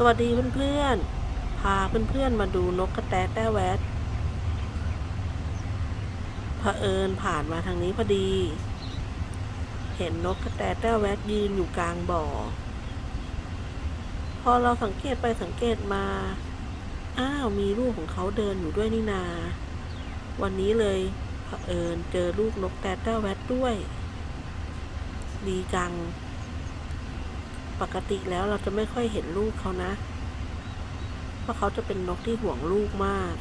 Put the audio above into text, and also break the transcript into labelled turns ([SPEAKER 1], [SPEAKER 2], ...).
[SPEAKER 1] สวัสดีเพื่อนๆ พาเพื่อนๆมาดูนกกระแตแต้แวดเผอิญผ่านมาทางนี้พอดี เห็นนกกระแตแต้แวดยืนอยู่กลางบ่อ พอเราสังเกตไปสังเกตมา อ้าวมีลูกของเขาเดินอยู่ด้วยนี่นา วันนี้เลยเผอิญเจอลูกนกแตแต้แวดด้วย ดีจัง ปกติแล้วเราจะไม่ค่อยเห็นลูกเขานะ เพราะเขาจะเป็นนกที่ห่วงลูกมาก